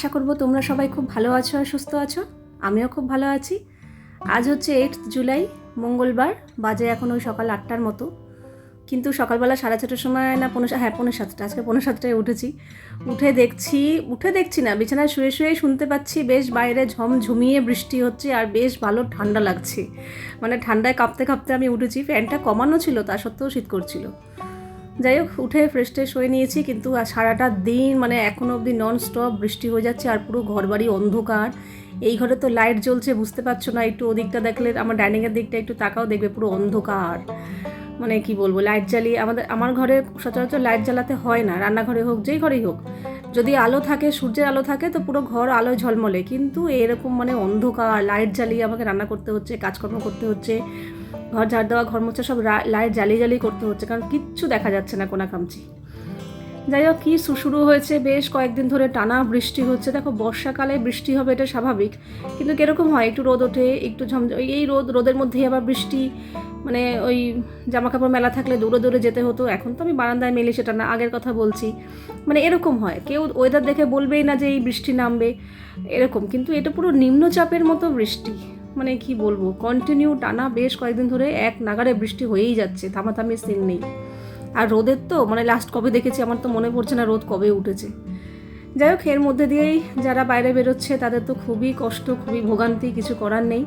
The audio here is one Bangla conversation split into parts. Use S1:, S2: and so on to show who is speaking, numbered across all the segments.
S1: আশা করব তোমরা সবাই খুব ভালো আছো আর সুস্থ আছো। আমিও খুব ভালো আছি। আজ হচ্ছে এইট জুলাই, মঙ্গলবার, বাজে এখন ওই সকাল আটটার মতো। কিন্তু সকালবেলা সাড়ে ছটার সময় না পনেরো হ্যাঁ পনেরো সাতটা, আজকে পনেরো সাতটায় উঠেছি। উঠে দেখছি উঠে দেখছি না, বিছানায় শুয়ে শুয়ে শুনতে পাচ্ছি বেশ বাইরে ঝম ঝুমিয়ে বৃষ্টি হচ্ছে আর বেশ ভালো ঠান্ডা লাগছে। মানে ঠান্ডায় কাঁপতে কাঁপতে আমি উঠেছি, ফ্যানটা কমানো ছিল, তা সত্ত্বেও শীত করছিল। যাই হোক, উঠে ফ্রেশ ট্রেশ হয়ে নিয়েছি, কিন্তু সারাটা দিন মানে এখনও অবধি নন স্টপ বৃষ্টি হয়ে যাচ্ছে আর পুরো ঘরবাড়ি অন্ধকার। এই ঘরে তো লাইট জ্বলছে, বুঝতে পারছ না, একটু ওদিকটা দেখলে, আমার ডাইনিংয়ের দিকটা একটু তাকাও, দেখবে পুরো অন্ধকার। মানে কি বলব লাইট জ্বালিয়ে, আমাদের, আমার ঘরে সচরাচর লাইট জ্বালাতে হয় না, রান্নাঘরে হোক, যেই ঘরেই হোক। যদি আলো থাকে, সূর্যের আলো থাকে, তো পুরো ঘর আলো ঝলমলে, কিন্তু এরকম মানে অন্ধকার লাইট জ্বালিয়ে আমাকে রান্না করতে হচ্ছে, কাজকর্ম করতে হচ্ছে ঘর ঝাড় দেওয়া, ঘর মোছা সব লাইট জ্বালিয়ে জ্বালিয়ে করতে হচ্ছে, কারণ কিচ্ছু দেখা যাচ্ছে না কোনা কামচি যাই হোক, কী শুরু হয়েছে, বেশ কয়েকদিন ধরে টানা বৃষ্টি হচ্ছে। দেখো, বর্ষাকালে বৃষ্টি হবে এটা স্বাভাবিক, কিন্তু কীরকম হয়? একটু রোদ ওঠে, একটু ঝম এই রোদ, রোদের মধ্যেই আবার বৃষ্টি মানে ওই জামা কাপড় মেলা থাকলে দূরে দূরে যেতে হতো। এখন তো আমি বারান্দায় মেলি সেটা না, আগের কথা বলছি। মানে এরকম হয়, কেউ ওয়েদার দেখে বলবেই না যে এই বৃষ্টি নামবে, এরকম। কিন্তু এটা পুরো নিম্নচাপের মতো বৃষ্টি। মানে কি বলব কন্টিনিউ টানা বেশ কয়েকদিন ধরে এক নাগারে বৃষ্টি হয়েই যাচ্ছে থামাথামি সিন নেই। আর রোদের তো মানে লাস্ট কবে দেখেছি আমার তো মনে পড়ছে না রোদ কবে উঠেছে। যাই হোক, এর মধ্যে দিয়েই যারা বাইরে বেরোচ্ছে, তাদের তো খুবই কষ্ট, খুবই ভোগান্তি, কিছু করার নেই।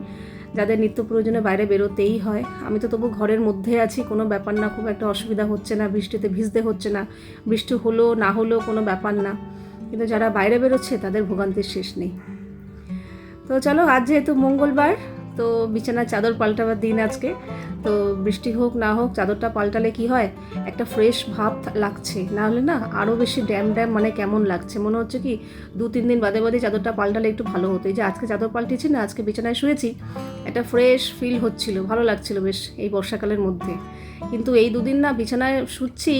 S1: যাদের নিত্য প্রয়োজনে বাইরে বেরোতেই হয়। আমি তো তবু ঘরের মধ্যে আছি, কোনো ব্যাপার না, খুব একটা অসুবিধা হচ্ছে না, বৃষ্টিতে ভিজতে হচ্ছে না, বৃষ্টি হলো না হলো কোনো ব্যাপার না। কিন্তু যারা বাইরে বেরোচ্ছে, তাদের ভোগান্তির শেষ নেই। তো চলো আজ যেহেতু মঙ্গলবার তো বিছানার চাদর পাল্টাবার দিন আজকে। তো বৃষ্টি হোক না হোক, চাদরটা পাল্টালে কি হয়? একটা ফ্রেশ ভাব লাগছে। না হলে না আরও বেশি ড্যাম ড্যাম মানে কেমন লাগছে। মনে হচ্ছে কি দু তিন দিন বাদে বাদে চাদরটা পাল্টালে একটু ভালো হতো। এই যে আজকে চাদর পাল্টেছি না, আজকে বিছানায় শুয়েছি, একটা ফ্রেশ ফিল হচ্ছিল, ভালো লাগছিল বেশ এই বর্ষাকালের মধ্যে। কিন্তু এই দুদিন না বিছানায় শুচ্ছি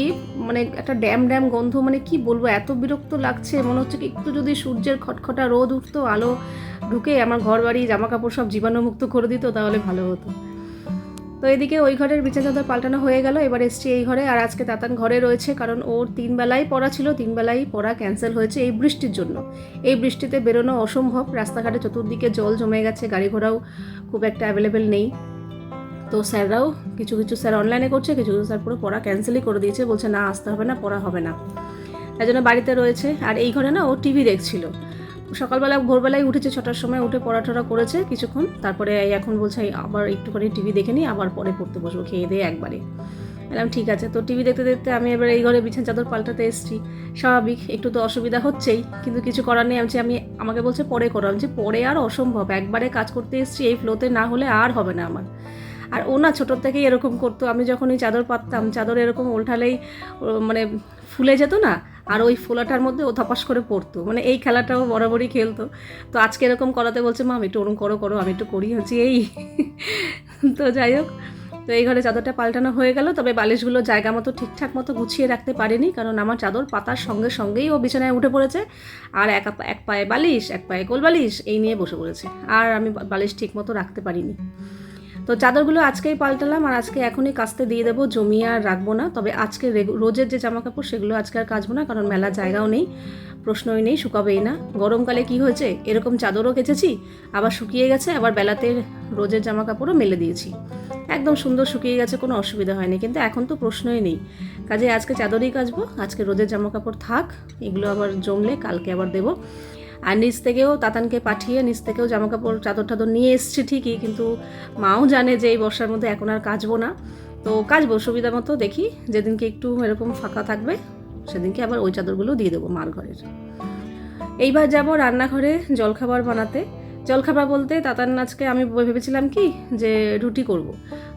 S1: মানে একটা ড্যাম ড্যাম গন্ধ মানে কি বলব, এত বিরক্ত লাগছে। মনে হচ্ছে কি একটু যদি সূর্যের খটখটা রোদ উঠতো, আলো ঢুকে আমার ঘর বাড়ি জামা কাপড় সব জীবাণুমুক্ত করে দিত, তাহলে ভালো হতো। তো এদিকে ওই ঘরের বিছানা চাদর পাল্টানো হয়ে গেল, এবার এসছি এই ঘরে। আর আজকে তাতান ঘরে রয়েছে, কারণ ওর তিন বেলায় পড়া ছিল, তিন বেলায় পড়া ক্যান্সেল হয়েছে এই বৃষ্টির জন্য। এই বৃষ্টিতে বেরোনো অসম্ভব, রাস্তাঘাটে চতুর্দিকে জল জমে গেছে, গাড়ি ঘোড়াও খুব একটা অ্যাভেলেবেল নেই। তো স্যাররাও, কিছু কিছু স্যার অনলাইনে করছে, কিছু কিছু স্যার পুরো পড়া ক্যান্সেলই করে দিয়েছে, বলছে না, আসতে হবে না, পড়া হবে না। তাই জন্য বাড়িতে রয়েছে। আর এই ঘরে না ও টিভি দেখছিল। সকালবেলা ভোরবেলায় উঠেছে, ছটার সময় উঠে পড়া টড়া করেছে কিছুক্ষণ। তারপরে এখন বলছে আবার একটুখানি টিভি দেখে নিই আবার পরে পড়তে বসবো, খেয়ে দিয়ে একবারে। বললাম, ঠিক আছে। তো টিভি দেখতে দেখতে আমি এবার এই ঘরে বিছানা চাদর পাল্টাতে এসেছি। স্বাভাবিক, একটু তো অসুবিধা হচ্ছেই, কিন্তু কিছু করার নেই। আমি আমি, আমাকে বলছে পরে করো। আমি পরে আর অসম্ভব, একবারে কাজ করতে এসেছি, এই ফ্লোতে না হলে আর হবে না আমার। আর ও না ছোটোর থেকেই এরকম করতো। আমি যখন এই চাদর পাততাম, চাদর এরকম উল্টালেই মানে ফুলে যেত না আর ওই ফোলাটার মধ্যে ও ধপাস করে পড়তো। মানে এই খেলাটাও বরাবরই খেলতো। তো আজকে এরকম করাতে বলছে, মা, আমি একটু ওরকম করো করো, আমি একটু করি হচ্ছে এই। তো যাই হোক, তো এই ঘরে চাদরটা পাল্টানো হয়ে গেল। তবে বালিশগুলো জায়গা মতো, ঠিকঠাক মতো গুছিয়ে রাখতে পারিনি, কারণ আমার চাদর পাতার সঙ্গে সঙ্গেই ও বিছানায় উঠে পড়েছে। আর এক এক পায়ে বালিশ, এক পায়ে কোল বালিশ, এই নিয়ে বসে পড়েছে। আর আমি বালিশ ঠিক মতো রাখতে পারিনি। তো চাদরগুলো আজকেই পাল্টালাম আর আজকে এখনই কাচতে দিয়ে দেবো, জমিয়ে আর রাখব না। তবে আজকে রোজের যে জামা কাপড় সেগুলো আজকে আর কাচবো না, কারণ মেলা জায়গাও নেই, প্রশ্নই নেই, শুকাবেই না। গরমকালে কি হয়েছে? এরকম চাদরও কেচেছি, আবার শুকিয়ে গেছে, আবার বেলাতে রোজের জামা কাপড়ও মেলে দিয়েছি। একদম সুন্দর শুকিয়ে গেছে, কোনো অসুবিধা হয়নি, কিন্তু এখন তো প্রশ্নই নেই। কাজে আজকে চাদরই কাচবো, আজকে রোদের জামা কাপড় থাক, এগুলো আবার জমলে কালকে আবার দেবো। আর নিচ থেকেও তাতানকে পাঠিয়ে নিচ থেকেও জামা কাপড় চাদর টাদর নিয়ে এসছি ঠিকই, কিন্তু মাও জানে যে এই বর্ষার মধ্যে এখন আর কাচবো না। তো কাচবো, সুবিধা মতো দেখি, যেদিনকে একটু এরকম ফাঁকা থাকবে, সেদিনকে আবার ওই চাদরগুলো দিয়ে দেবো মার ঘরের। এইবার যাব রান্নাঘরে জলখাবার বানাতে। জলখাবার বলতে তাতান আজকে আমি ভেবেছিলাম কি যে রুটি করব।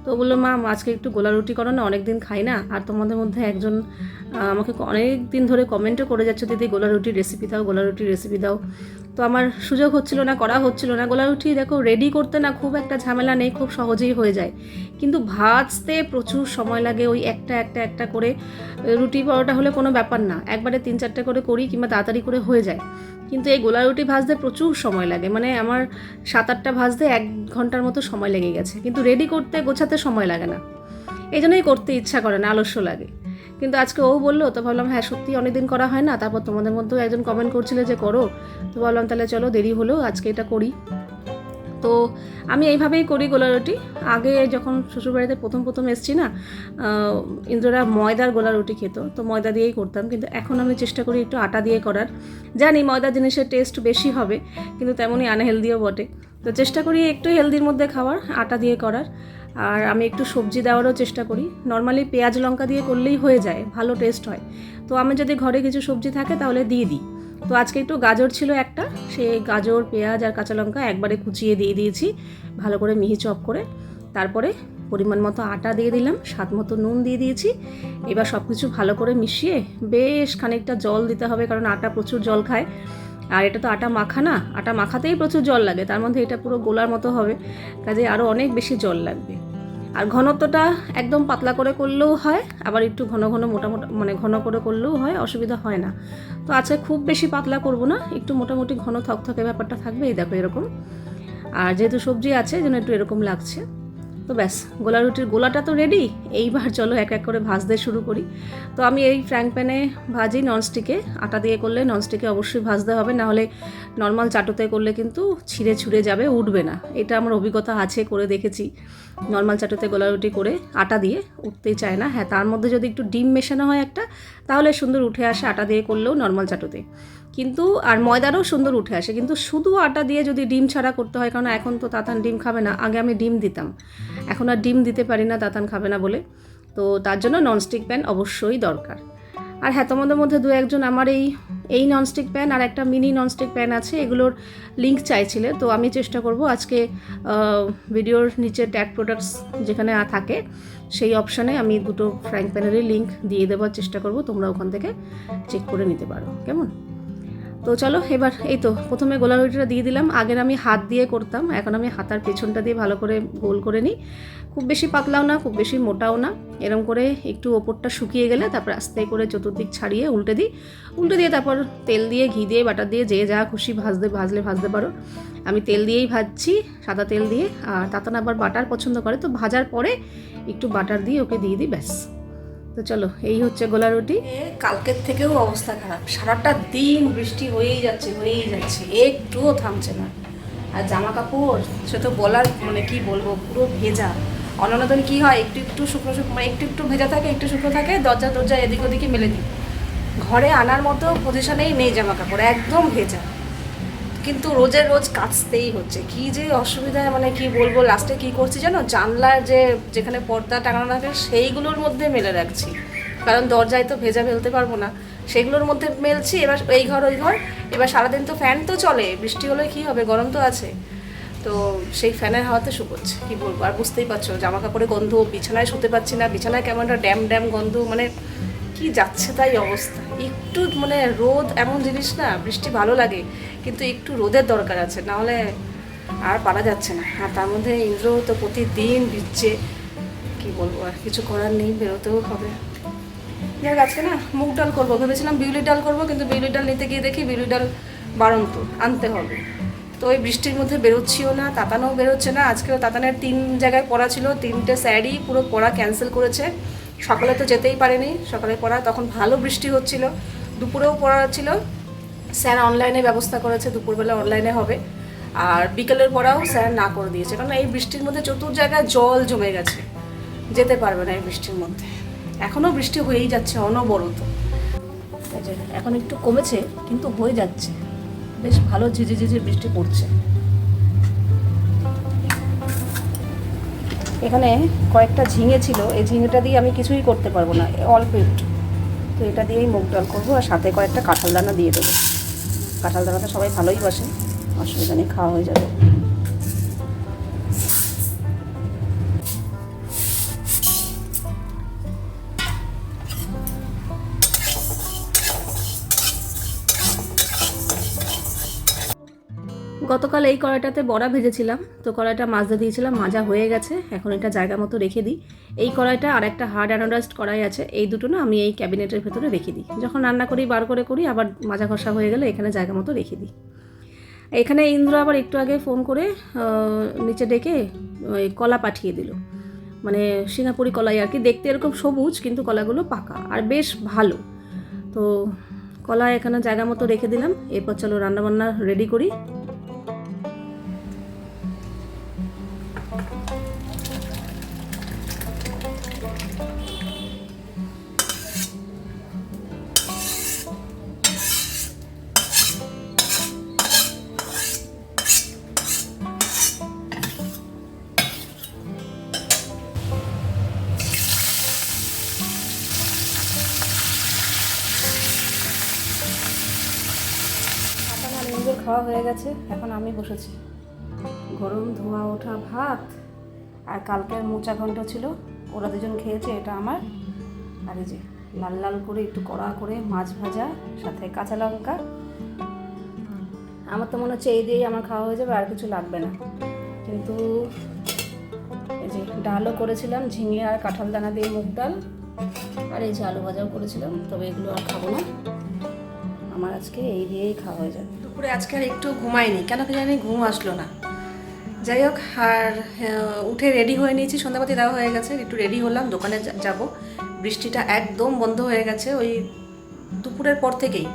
S1: তো বলল, মা, আজকে একটু গোলা রুটি করো না অনেক দিন খাই না। আর তোমাদের মধ্যে একজন আমাকে অনেক দিন ধরে কমেন্টও করে যাচ্ছে, দিদি, গোলা রুটির রেসিপি দাও, গোলা রুটির রেসিপি দাও। তো আমার সুযোগ হচ্ছিল না, করা হচ্ছিল না। গোলা রুটি দেখো রেডি করতে না খুব একটা ঝামেলা নেই, খুব সহজেই হয়ে যায়। কিন্তু ভাজতে প্রচুর সময় লাগে, ওই একটা একটা একটা করে রুটি পরোটা হলে কোনো ব্যাপার না। একবারে তিন, চারটে করে করি কিংবা তাড়াতাড়ি করে হয়ে যায়। কিন্তু এই গোলা রুটি ভাজতে প্রচুর সময় লাগে। মানে আমার সাত, আটটা ভাজতে এক ঘণ্টার মতো সময় লেগে গেছে। কিন্তু রেডি করতে গোছাতে সময় লাগে না। এই জন্যই করতে ইচ্ছা করে না, আলস্য লাগে। কিন্তু আজকে ও বলল, তো ভাবলাম হ্যাঁ সত্যি অনেকদিন করা হয় না, তারপর তোমাদের মধ্যেও একজন কমেন্ট করছিলে যে, করো। তো ভাবলাম, তাহলে চলো, দেরি হলো, আজকে এটা করি। তো আমি এইভাবেই করি গোলা রুটি আগে যখন শ্বশুরবাড়িতে প্রথম প্রথম এসছি না ইন্দ্ররা ময়দার গোলা রুটি খেত, তো ময়দা দিয়েই করতাম। কিন্তু এখন আমি চেষ্টা করি একটু আটা দিয়ে করার। জানি ময়দা জিনিসের টেস্ট বেশি হবে, কিন্তু তেমনই আনহেলদিও বটে। তো চেষ্টা করি একটু হেলদির মধ্যে খাওয়ার, আটা দিয়ে করার। আর আমি একটু সবজি দেওয়ারও চেষ্টা করি। নর্মালি পেঁয়াজ লঙ্কা দিয়ে করলেই হয়ে যায়, ভালো টেস্ট হয়। তো আমি যদি ঘরে কিছু সবজি থাকে তাহলে দিয়ে দিই। তো আজকে একটু গাজর ছিল একটা সে গাজর, পেঁয়াজ আর কাঁচা লঙ্কা একবারে কুচিয়ে দিয়ে দিয়েছি, ভালো করে মিহি চপ করে। তারপরে পরিমাণ মতো আটা দিয়ে দিলাম, স্বাদ মতো নুন দিয়ে দিয়েছি। এবার সব কিছু ভালো করে মিশিয়ে বেশ খানিকটা জল দিতে হবে, কারণ আটা প্রচুর জল খায়। আর এটা তো আটা মাখা না, আটা মাখাতেই প্রচুর জল লাগে, তার মধ্যে এটা পুরো গোলার মতো হবে, কাজে আরও অনেক বেশি জল লাগবে। আর ঘনত্বটা একদম পাতলা করে করলেও হয়, আবার একটু ঘন ঘন মোটা মোটা মানে ঘন করে করলেও হয়, অসুবিধা হয় না। তো আচ্ছা খুব বেশি পাতলা করব না, একটু মোটামুটি ঘন থকথকে ব্যাপারটা থাকবে এই দেখো এরকম। আর যেহেতু সবজি আছে যেন একটু এরকম লাগছে। তো ব্যাস, গোলা রুটির গোলাটা তো রেডি এইবার চলো এক এক করে ভাজতে শুরু করি। তো আমি এই ফ্র্যাঙ্ক প্যানে ভাজি ননস্টিকে আটা দিয়ে করলে ননস্টিকে অবশ্যই ভাজতে হবে, নাহলে নর্মাল চাটুতে করলে কিন্তু ছিঁড়ে ছুঁড়ে যাবে, উঠবে না। এটা আমার অভিজ্ঞতা আছে, করে দেখেছি। নর্মাল চাটুতে গোলা রুটি করে আটা দিয়ে উঠতেই চায় না। হ্যাঁ তার মধ্যে যদি একটু ডিম মেশানো হয় একটা, তাহলে সুন্দর উঠে আসে আটা দিয়ে করলেও নর্মাল চাটুতে। কিন্তু আর ময়দারও সুন্দর উঠে আসে। কিন্তু শুধু আটা দিয়ে যদি ডিম ছাড়া করতে হয়, কারণ এখন তো তাতান ডিম খাবে না, আগে আমি ডিম দিতাম। এখন আর ডিম দিতে পারি না, তাতান খাবে না বলে। তো তার জন্য ননস্টিক প্যান অবশ্যই দরকার। আর হ্যাঁ তোমাদের মধ্যে দু একজন আমার এই এই ননস্টিক প্যান আর একটা মিনি ননস্টিক প্যান আছে, এগুলোর লিঙ্ক চাইছিলে। তো আমি চেষ্টা করব আজকে ভিডিওর নিচে ট্যাগ প্রোডাক্টস যেখানে থাকে, সেই অপশানে আমি দুটো ফ্র্যাঙ্ক প্যানেরই লিঙ্ক দিয়ে দেওয়ার চেষ্টা করব। তোমরা ওখান থেকে চেক করে নিতে পারো। কেমন? তো চলো, এবার এই তো, প্রথমে গোলা রুটিটা দিয়ে দিলাম। আগের আমি হাত দিয়ে করতাম, এখন আমি হাতার পেছনটা দিয়ে ভালো করে গোল করে নিই। খুব বেশি পাতলাও না, খুব বেশি মোটাও না। এরম করে একটু ওপরটা শুকিয়ে গেলে তারপর আস্তে করে চতুর্দিক ছাড়িয়ে উল্টে দিই। উল্টে দিয়ে তারপর তেল দিয়ে, ঘি দিয়ে, বাটার দিয়ে, যে যা খুশি ভাজতে, ভাজলে ভাজতে পারো। আমি তেল দিয়েই ভাজছি, সাদা তেল দিয়ে। আর তাতান আবার বাটার পছন্দ করে, তো ভাজার পরে একটু বাটার দিয়ে ওকে দিয়ে দিই, ব্যাস। তো চলো, এই হচ্ছে গোলা রুটি। কালকের থেকেও অবস্থা খারাপ। সারাটা দিন বৃষ্টি হয়েই যাচ্ছে হয়েই যাচ্ছে। একটুও থামছে না। আর জামা কাপড় সে তো বলার মানে কি বলব, পুরো ভেজা। অন্যান্য দিন কী হয়, একটু একটু শুকনো শুকনো মানে একটু একটু ভেজা থাকে, একটু শুকনো থাকে দরজা দরজা এদিক ওদিকে মেলে দিই। ঘরে আনার মতো পজিশনেই নেই জামা কাপড় একদম ভেজা। কিন্তু রোজের রোজ কাচতেই হচ্ছে। কি যে অসুবিধায় মানে কি বলব লাস্টে কি করছি জানো? জানলার যে, যেখানে পর্দা টাঙানো থাকে সেইগুলোর মধ্যে মেলে রাখছি। কারণ দরজায় তো ভেজা ফেলতে পারব না। সেগুলোর মধ্যে মেলছি, এবার এই ঘর, ওই ঘর। এবার সারাদিন তো ফ্যান তো চলে, বৃষ্টি হলে কি হবে? গরম তো আছে। তো সেই ফ্যানের হাওয়াতে শুকোচ্ছে কি বলব? আর বুঝতেই পারছ জামা কাপড়ে গন্ধ, বিছানায় শুতে পারছি না, বিছানায় কেমন একটা ড্যাম ড্যাম গন্ধ মানে কি যাচ্ছে তাই অবস্থা। একটু মানে রোদ এমন জিনিস না, বৃষ্টি ভালো লাগে। কিন্তু একটু রোদের দরকার আছে, নাহলে আর পারা যাচ্ছে না। আর তার মধ্যে ইন্দ্র তো প্রতিদিন দিচ্ছে কি বলব, আর কিছু করার নেই, বেরোতেও হবে। যাক, আজকে না মুগ ডাল করব। ভেবেছিলাম বিউলি ডাল করব, কিন্তু বিউলি ডাল নিতে গিয়ে দেখি বিউলি ডাল বাড়ন্ত, আনতে হবে। তো ওই বৃষ্টির মধ্যে বেরোচ্ছিও না, তাতানও বেরোচ্ছে না। আজকেও তাতানের তিন জায়গায় পড়া ছিল, তিনটে স্যারই পুরো পড়া ক্যান্সেল করেছে। সকালে তো যেতেই পারেনি, সকালে পড়া, তখন ভালো বৃষ্টি হচ্ছিল। দুপুরেও পড়া ছিল স্যার অনলাইনে ব্যবস্থা করেছে, দুপুরবেলা অনলাইনে হবে। আর বিকেলের পড়াও স্যার না করে দিয়েছে, কারণ এই বৃষ্টির মধ্যে চতুর জায়গায় জল জমে গেছে। যেতে পারবে না এই বৃষ্টির মধ্যে। এখনও বৃষ্টি হয়েই যাচ্ছে, অনবরত। এখন একটু কমেছে, কিন্তু হয়ে যাচ্ছে। বেশ ভালো ঝিঝে ঝিঝে বৃষ্টি পড়ছে। এখানে কয়েকটা ঝিঙে ছিল, এই ঝিঙেটা দিয়ে আমি কিছুই করতে পারব না, অল্প একটু। তো এটা দিয়েই মুগ ডাল করব আর সাথে কয়েকটা কাঁঠাল দানা দিয়ে দেবো। কাঁঠাল দানাটা সবাই ভালোই বাসে, অসুবিধা নেই, খাওয়া হয়ে যাবে। গতকাল এই কড়াইটাতে বড়া ভেজেছিলাম। তো কড়াইটা মাজতে দিয়েছিলাম, মাজা হয়ে গেছে। এখন এটা জায়গা মতো রেখে দিই। এই কড়াইটা আর একটা হার্ড অ্যানোডাইজড কড়াই আছে, এই দুটো না আমি এই ক্যাবিনেটের ভেতরে রেখে দিই। যখন রান্না করি, বার করে করি, আবার মাজা ঘষা হয়ে গেলে এখানে জায়গা মতো রেখে দিই। এখানে ইন্দ্র আবার একটু আগে ফোন করে নিচে ডেকে ওই কলা পাঠিয়ে দিল। মানে সিঙ্গাপুরি কলাই আর কি। দেখতে এরকম সবুজ, কিন্তু কলাগুলো পাকা আর বেশ ভালো। তো কলা এখানে জায়গা মতো রেখে দিলাম। এরপর চলো রান্নাবান্না রেডি করি। খাওয়া হয়ে গেছে, এখন আমি বসেছি। গরম ধোয়া ওঠা ভাত আর কালকের মোচা ঘন্ট ছিল, ওরা দুজন খেয়েছে, এটা আমার। আর এই যে লাল লাল করে একটু কড়া করে মাছ ভাজা, সাথে কাঁচা লঙ্কা। আমার তো মনে হচ্ছে এই দিয়েই আমার খাওয়া হয়ে যাবে, আর কিছু লাগবে না। কিন্তু এই যে ডালও করেছিলাম, ঝিঙে আর কাঁঠাল দানা দিয়ে মুগ ডাল, আর এই যে আলু ভাজাও করেছিলাম, তবে এগুলো আর খাব না। আমার আজকে এই দিয়েই খাওয়া হয়ে যাবে। দুপুরে আজকে আর একটু ঘুমাইনি। কেন কি জানি ঘুম আসলো না। যাই হোক, আর উঠে রেডি হয়ে নিয়েছি। সন্ধ্যাবাতি দেওয়া হয়ে গেছে, একটু রেডি হলাম, দোকানে যাব। বৃষ্টিটা একদম বন্ধ হয়ে গেছে ওই দুপুরের পর থেকেই।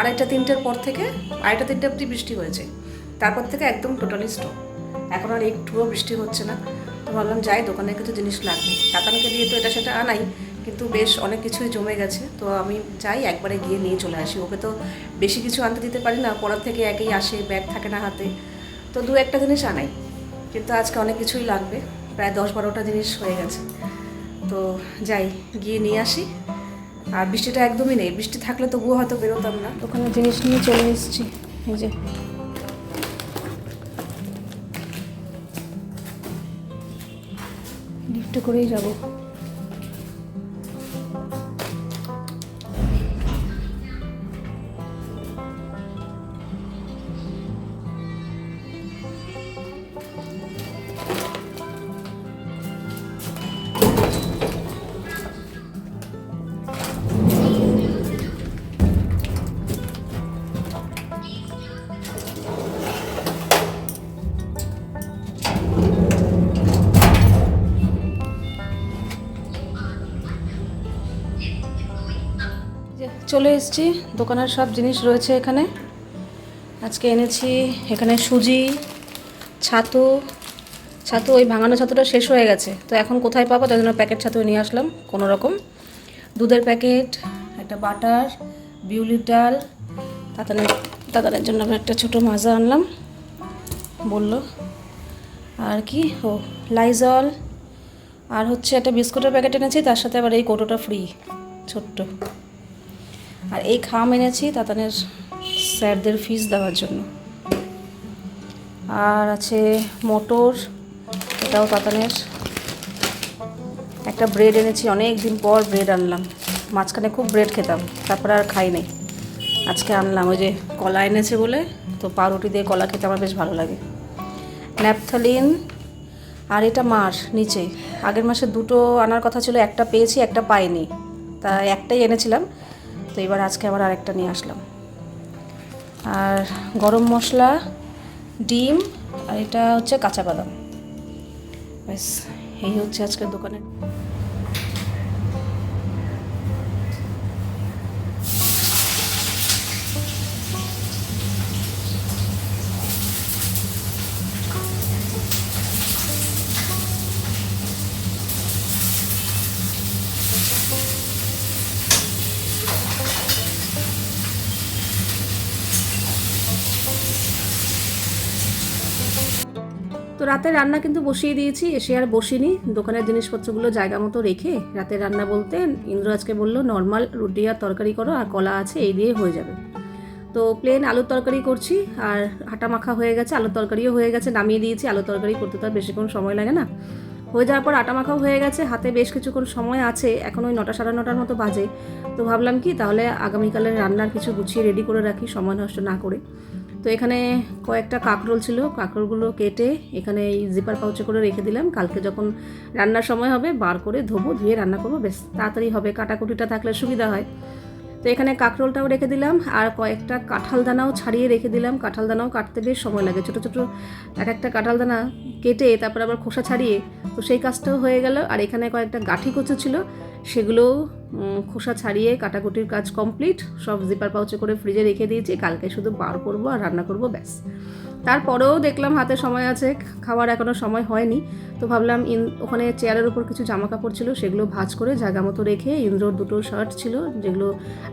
S1: আড়াইটা তিনটের পর থেকে আড়াইটা তিনটে অবধি বৃষ্টি হয়েছে। তারপর থেকে একদম টোটালি স্টপ এখন আর একটুও বৃষ্টি হচ্ছে না। তো ভাবলাম যাই, দোকানে কিছু জিনিস লাগবে। কাতানকে দিয়ে তো এটা সেটা আনাই। কিন্তু বেশ অনেক কিছুই জমে গেছে। তো আমি যাই একবারে গিয়ে নিয়ে চলে আসি। ওকে তো বেশি কিছু আনতে দিতে পারি না। পড়ার থেকে একেই আসে, ব্যাগ থাকে না হাতে। তো দু একটা জিনিস আনাই। কিন্তু আজকে অনেক কিছুই লাগবে। প্রায় দশ বারোটা জিনিস হয়ে গেছে। তো যাই, গিয়ে নিয়ে আসি। আর বৃষ্টিটা একদমই নেই। বৃষ্টি থাকলে তবুও হয়তো বেরোতাম না। ওখানে জিনিস নিয়ে চলে এসেছি। এই যে। লিফটে করেই যাব। চলে এসেছি। দোকানের সব জিনিস রয়েছে এখানে। আজকে এনেছি এখানে সুজি, ছাতু। ছাতু ওই ভাঙানো ছাতুটা শেষ হয়ে গেছে। তো এখন কোথায় পাবো? তাই জন্য প্যাকেট ছাতু নিয়ে আসলাম কোনো রকম দুধের প্যাকেট, একটা বাটার, বিউলির ডাল। তাতানের তাতানের জন্য আমি একটা ছোটো মাজা আনলাম। বলল, আর কি? ও লাইজল আর হচ্ছে একটা বিস্কুটের প্যাকেট এনেছি, তার সাথে আবার এই কৌটোটা ফ্রি ছোট্ট। আর এই খাম এনেছি তাতানের স্যারদের ফিস দেওয়ার জন্য। আর আছে মটর, এটাও তাতানের। একটা ব্রেড এনেছি অনেক দিন পর ব্রেড আনলাম। মাঝখানে খুব ব্রেড খেতাম, তারপরে আর খাই নাই। আজকে আনলাম, ওই যে কলা এনেছে বলে, তো পাউরুটি দিয়ে কলা খেতে আমার বেশ ভালো লাগে। ন্যাপথালিন, আর এটা মার, নিচে। আগের মাসে দুটো আনার কথা ছিল, একটা পেয়েছি, একটা পাইনি। তা একটাই এনেছিলাম। তো এবার আজকে আবার আরেকটা নিয়ে আসলাম। আর গরম মশলা, ডিম, আর এটা হচ্ছে কাঁচা বাদাম। ব্যাস, এই হচ্ছে আজকের দোকানে রাতে রান্না কিন্তু বসিয়ে দিয়েছি, এসে আর বসিনি। দোকানের জিনিসপত্রগুলো জায়গা মতো রেখে রাতে রান্না বলতে ইন্দ্র আজকে বলল, নর্মাল রুটি আর তরকারি করো আর কলা আছে, এই দিয়ে হয়ে যাবে। তো প্লেন আলুর তরকারি করছি, আর আটা মাখা হয়ে গেছে, আলুর তরকারিও হয়ে গেছে, নামিয়ে দিয়েছি। আলুর তরকারি করতে তো আর বেশিক্ষণ সময় লাগে না। হয়ে যাওয়ার পর আটা মাখাও হয়ে গেছে, হাতে বেশ কিছুক্ষণ সময় আছে, এখন ওই নটা সাড়ে নটার মতো বাজে। তো ভাবলাম কি, তাহলে আগামীকালের রান্নার কিছু গুছিয়ে রেডি করে রাখি, সময় নষ্ট না করে। তো এখানে কয়েকটা কাঁকরোল ছিল। কাঁকরোলগুলো কেটে এখানে এই জিপার পাউচে করে রেখে দিলাম। কালকে যখন রান্নার সময় হবে, বার করে ধোবো, ধুয়ে রান্না করব। বেশ তাড়াতাড়ি হবে, কাটাকুটিটা থাকলে সুবিধা হয়। তো এখানে কাঁকরোলটাও রেখে দিলাম আর কয়েকটা কাঁঠাল দানাও ছাড়িয়ে রেখে দিলাম। কাঁঠাল দানাও কাটতে বেশ সময় লাগে। ছোটো ছোটো এক একটা কাঁঠাল দানা কেটে তারপর আবার খোসা ছাড়িয়ে, তো সেই কাজটাও হয়ে গেল। আর এখানে কয়েকটা গাঠি কচু ছিল। সেগুলোও উম, খোসা ছাড়িয়ে কাটাকুটির কাজ কমপ্লিট সব জিপার পাউচে করে ফ্রিজে রেখে দিয়েছি কালকে শুধু বার করব আর রান্না করব ব্যাস। তারপরেও দেখলাম হাতে সময় আছে, খাওয়ার এখনও সময় হয়নি। তো ভাবলাম ইন, ওখানে চেয়ারের উপর কিছু জামা কাপড় ছিল, সেগুলো ভাজ করে জায়গা মতো রেখে ইন্দ্রর দুটো শার্ট ছিল, যেগুলো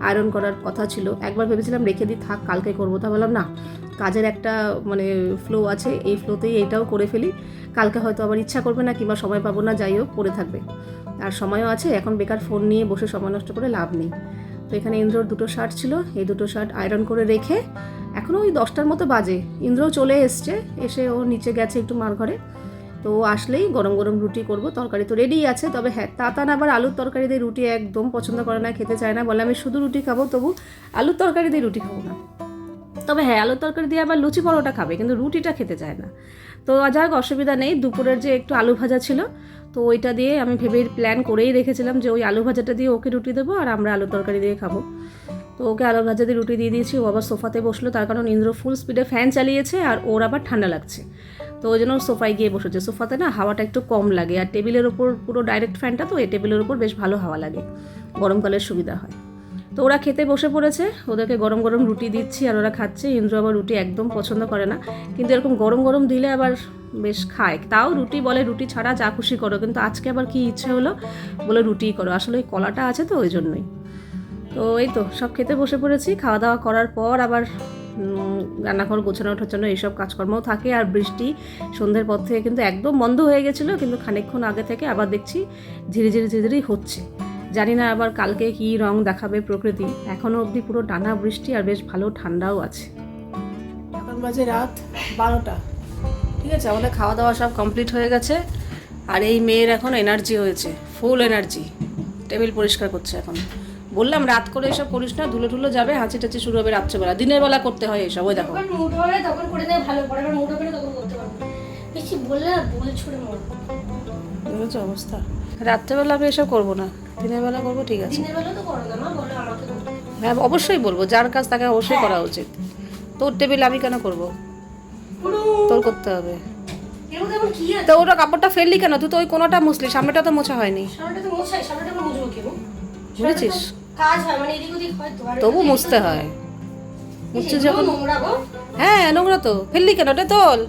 S1: আয়রন করার কথা ছিল। একবার ভেবেছিলাম রেখে দিই, থাক, কালকে করব। তা বললাম না, কাজের একটা মানে ফ্লো আছে, এই ফ্লোতেই এটাও করে ফেলি। কালকে হয়তো আবার ইচ্ছা করবে না, কিংবা সময় পাবো না, যাই হোক, পড়ে থাকবে। আর সময়ও আছে, এখন বেকার ফোন নিয়ে বসে সময় নষ্ট করে লাভ নেই। তো এখানে ইন্দ্রর দুটো শার্ট ছিল, এই দুটো শার্ট আয়রন করে রেখে এখনও ওই দশটার মতো বাজে। ইন্দ্রও চলে এসছে, এসে ও নিচে গেছে একটু মার ঘরে। তো আসলেই গরম গরম রুটি করব, তরকারি তো রেডি আছে, তবে হ্যাঁ তাতান আবার আলুর তরকারি দিয়ে রুটি একদম পছন্দ করে না, খেতে চায় না, বলে আমি শুধু রুটি খাব, তবু আলুর তরকারি দিয়ে রুটি খাব না। তবে হ্যাঁ আলুর তরকারি দিয়ে আবার লুচি পরোটা খাবে, কিন্তু রুটিটা খেতে চায় না। তো যাক, অসুবিধা নেই, দুপুরের যে একটু আলু ভাজা ছিল, তো ওইটা দিয়ে আমি ভেবে প্ল্যান করেই রেখেছিলাম যে ওই আলু ভাজাটা দিয়ে ওকে রুটি দেবো আর আমরা আলু তরকারি দিয়ে খাব। তো ওকে আলু দিয়ে রুটি দিয়ে দিয়েছি, ও আবার সোফাতে বসল, তার কারণ ইন্দ্র ফুল স্পিডে ফ্যান চালিয়েছে আর ওর আবার ঠান্ডা লাগছে। তো ওই জন্য সোফায় গিয়ে বসেছে। সোফাতে না হাওয়াটা একটু কম লাগে আর টেবিলের ওপর পুরো ডাইরেক্ট ফ্যানটা তো এই টেবিলের ওপর বেশ ভালো হাওয়া লাগে। গরমকালের সুবিধা হয়। তো ওরা খেতে বসে পড়েছে, ওদেরকে গরম গরম রুটি দিচ্ছি আর ওরা খাচ্ছে। ইন্দ্র আবার রুটি একদম পছন্দ করে না, কিন্তু এরকম গরম গরম দিলে আবার বেশ খায়। তাও রুটি বলে, রুটি ছাড়া যা খুশি করো, কিন্তু আজকে আবার কি ইচ্ছে হলো বলে রুটিই করো। আসলে ওই কলাটা আছে তো ওই জন্যই। তো এই তো, সব খেতে বসে পড়েছি। খাওয়া দাওয়া করার পর আবার রান্নাঘর গোছানো টোছানো এইসব কাজকর্মও থাকে আর বৃষ্টি সন্ধ্যের পর থেকে কিন্তু একদম বন্ধ হয়ে গেছিল, কিন্তু খানিকক্ষণ আগে থেকে আবার দেখছি ধীরে ধীরে ধীরে ধীরেই হচ্ছে। জানি না আবার কালকে কী রং দেখাবে প্রকৃতি। এখনও অবধি পুরো টানা বৃষ্টি আর বেশ ভালো ঠান্ডাও আছে। এখন বাজে রাত বারোটা। ঠিক আছে, আমাদের খাওয়া দাওয়া সব কমপ্লিট হয়ে গেছে আর এই মেয়ের এখন এনার্জি হয়েছে, ফুল এনার্জি। টেবিল পরিষ্কার করছে এখন। বললাম রাত করে এসব করিস না ধুলো টুলো যাবে হাঁচি টাচি শুরু হবে রাত্রেবেলা। দিনের বেলা করতে হয় এসব ওই দেখো।
S2: তখন করে ভালো পরে আবার মুড হবে না তখন করতে পারব বেশি বললে বল ছুড়ে মরবো
S1: অবস্থা। রাত্রেবেলা আমি এসব করব না দিনের বেলা করব ঠিক আছে।
S2: দিনের বেলা তো করো না মা বলে আমাকে
S1: হ্যাঁ অবশ্যই বলব যার কাজ তাকে অবশ্যই করা উচিত। তোর টেবিল আমি কেন করব? তোর করতে হবে। তো ওটা কাপড়টা ফেললি কেন? তুই তো ওই কোনোটা মুছলি সামনেটা তো মোছা হয়নি। বুঝেছিস?
S2: কাজ হয় মানে এদিক ওদিক হয় তো
S1: তবু মুছতে হয়।
S2: এগুলো
S1: যখন
S2: নোংরা গো।
S1: হ্যাঁ নোংরা তো। ফেললি কেন? ওটা তোল।